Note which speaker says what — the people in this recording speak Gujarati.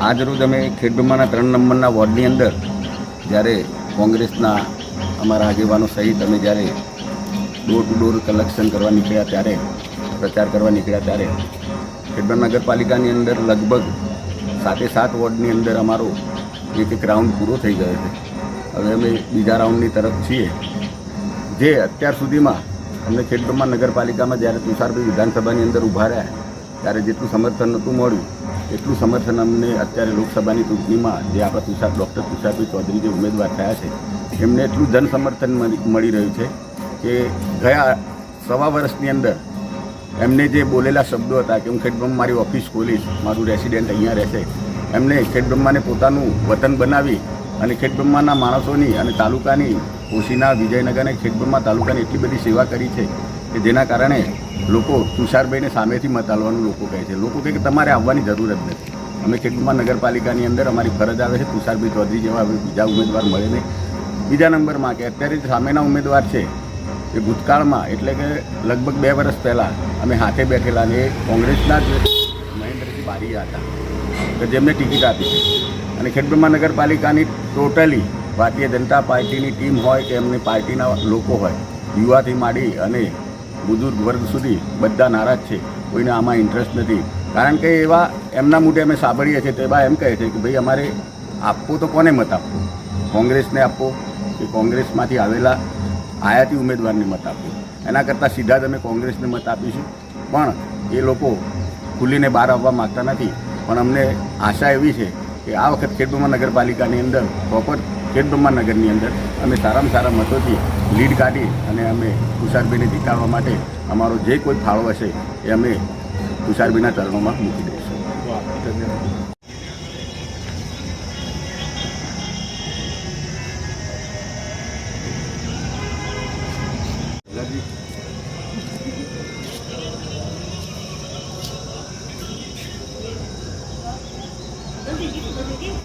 Speaker 1: આજ રોજ અમે ખેડબ્રહ્માના ત્રણ નંબરના વોર્ડની અંદર જ્યારે કોંગ્રેસના અમારા આગેવાનો સહિત અમે જ્યારે ડોર ટુ ડોર કલેક્શન કરવા નીકળ્યા ત્યારે, પ્રચાર કરવા નીકળ્યા ત્યારે ખેડબ્રહ્મા નગરપાલિકાની અંદર લગભગ સાતે સાત વોર્ડની અંદર અમારો એક એક રાઉન્ડ પૂરો થઈ ગયો છે. હવે અમે બીજા રાઉન્ડની તરફ છીએ. જે અત્યાર સુધીમાં અમને ખેડબ્રહ્મા નગરપાલિકામાં જ્યારે તુષારભાઈ વિધાનસભાની અંદર ઊભા રહ્યા ત્યારે જેટલું સમર્થન નહોતું મળ્યું, એટલું સમર્થન અમને અત્યારે લોકસભાની ચૂંટણીમાં જે આપણા તુષાર, ડૉક્ટર તુષારભાઈ ચૌધરી જે ઉમેદવાર થયા છે, એમને એટલું જન સમર્થન મળી રહ્યું છે કે ગયા સવા વર્ષની અંદર એમને જે બોલેલા શબ્દો હતા કે હું ખેડબ્રહ્મા મારી ઓફિસ ખોલીશ, મારું રેસિડેન્ટ અહીંયા રહેશે, એમને ખેડબ્રહ્માને પોતાનું વતન બનાવી અને ખેડબ્રહ્માના માણસોની અને તાલુકાની કોશીના વિજયનગર અને ખેડબ્રહ્મા તાલુકાની એટલી બધી સેવા કરી છે કે જેના કારણે લોકો તુષારભાઈને સામેથી મતાલવાનું લોકો કહે છે. લોકો કહે કે તમારે આવવાની જરૂર જ નથી. અમે ખેડૂતમાં નગરપાલિકાની અંદર અમારી ફરજ આવે છે તુષારભાઈ ચૌધરી જેવા બીજા ઉમેદવાર મળે નહીં. બીજા નંબરમાં કે અત્યારે સામેના ઉમેદવાર છે, એ ભૂતકાળમાં એટલે કે લગભગ બે વર્ષ પહેલાં અમે હાથે બેઠેલા અને એ કોંગ્રેસના જ મહેન્દ્રસિંહ બારીયા હતા કે જેમને ટિકિટ આપી છે. અને ખેડબ્રહ્મા નગરપાલિકાની ટોટલી ભારતીય જનતા પાર્ટીની ટીમ હોય કે એમની પાર્ટીના લોકો હોય, યુવાથી માંડી અને બુઝુર્ગ વર્ગ સુધી બધા નારાજ છે. કોઈને આમાં ઇન્ટરેસ્ટ નથી. કારણ કે એવા એમના મોઢે અમે સાંભળીએ છીએ તો એવા એમ કહે છે કે ભાઈ અમારે આપવું તો કોને મત આપવો? કોંગ્રેસને આપવો કે કોંગ્રેસમાંથી આવેલા આયાતી ઉમેદવારને મત આપવો? એના કરતાં સીધા જ અમે કોંગ્રેસને મત આપીશું. પણ એ લોકો ખુલીને બહાર આવવા માગતા નથી. પણ અમને આશા એવી છે કે આ વખત ખેડબ્રહ્મા નગરપાલિકાની અંદર પ્રોપર ખેડબ્રહ્મા નગરની અંદર અમે સારામાં સારા મતોથી લીડ કાઢી અને અમે તુષારભાઈને જીતાડવા માટે અમારો જે કોઈ ફાળો હશે એ અમે તુષારભાઈના ચરણોમાં મૂકી દઈશું.